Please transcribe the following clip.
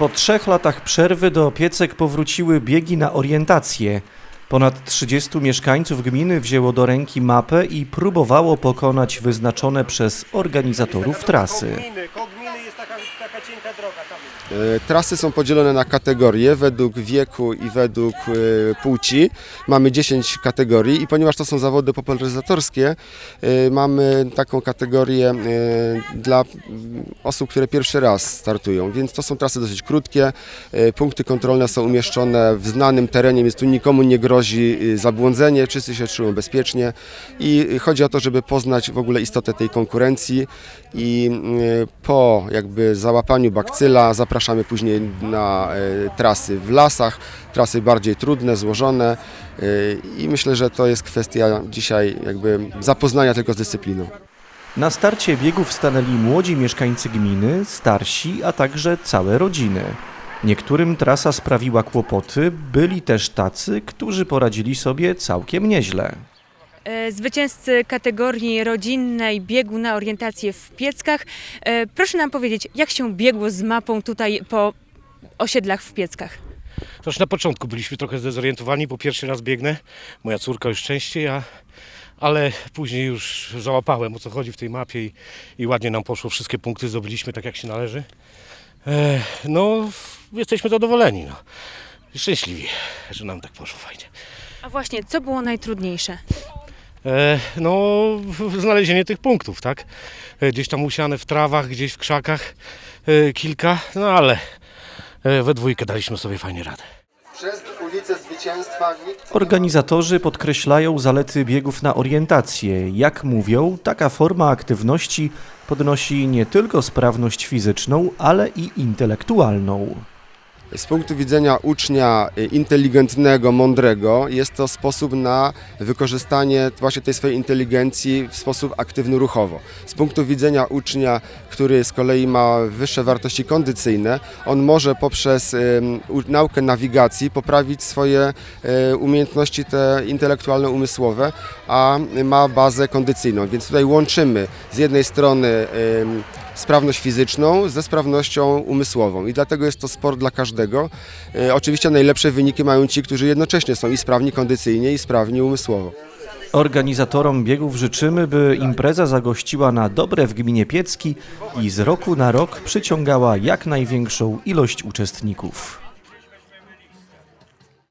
Po trzech latach przerwy do Piecek powróciły biegi na orientację. Ponad 30 mieszkańców gminy wzięło do ręki mapę i próbowało pokonać wyznaczone przez organizatorów trasy. Jest droga tam. E, Trasy są podzielone na kategorie według wieku i według e, płci. Mamy 10 kategorii i ponieważ to są zawody popularyzatorskie, e, mamy taką kategorię dla osób, które pierwszy raz startują, więc to są trasy dosyć krótkie. Punkty kontrolne są umieszczone w znanym terenie, więc tu nikomu nie grozi zabłądzenie, wszyscy się czują bezpiecznie i chodzi o to, żeby poznać w ogóle istotę tej konkurencji i po jakby załapaniu bakcyla zapraszamy później na e, trasy w lasach, trasy bardziej trudne, złożone e, i myślę, że to jest kwestia dzisiaj jakby zapoznania tylko z dyscypliną. Na starcie biegów stanęli młodzi mieszkańcy gminy, starsi, a także całe rodziny. Niektórym trasa sprawiła kłopoty, byli też tacy, którzy poradzili sobie całkiem nieźle. E, Zwycięzcy kategorii rodzinnej biegu na orientację w Pieckach. E, Proszę nam powiedzieć, jak się biegło z mapą tutaj po osiedlach w Pieckach? Też na początku byliśmy trochę zdezorientowani, bo pierwszy raz biegnę. Moja córka już częściej, a, ale później już załapałem o co chodzi w tej mapie i, i ładnie nam poszło. Wszystkie punkty zdobyliśmy tak jak się należy. E, no, jesteśmy zadowoleni. No. Szczęśliwi, że nam tak poszło fajnie. A właśnie, co było najtrudniejsze? E, no, znalezienie tych punktów, tak? E, Gdzieś tam usiane w trawach, gdzieś w krzakach e, kilka, no ale we dwójkę daliśmy sobie fajnie radę. Organizatorzy podkreślają zalety biegów na orientację. Jak mówią, taka forma aktywności podnosi nie tylko sprawność fizyczną, ale i intelektualną. Z punktu widzenia ucznia y, inteligentnego, mądrego, jest to sposób na wykorzystanie właśnie tej swojej inteligencji w sposób aktywny ruchowo. Z punktu widzenia ucznia, który z kolei ma wyższe wartości kondycyjne, on może poprzez u- naukę nawigacji poprawić swoje y, umiejętności te intelektualne, umysłowe, a ma bazę kondycyjną. Więc tutaj łączymy z jednej strony sprawność fizyczną ze sprawnością umysłową i dlatego jest to sport dla każdego. E, Oczywiście najlepsze wyniki mają ci, którzy jednocześnie są i sprawni kondycyjnie i sprawni umysłowo. Organizatorom biegów życzymy, by impreza zagościła na dobre w gminie Piecki i z roku na rok przyciągała jak największą ilość uczestników.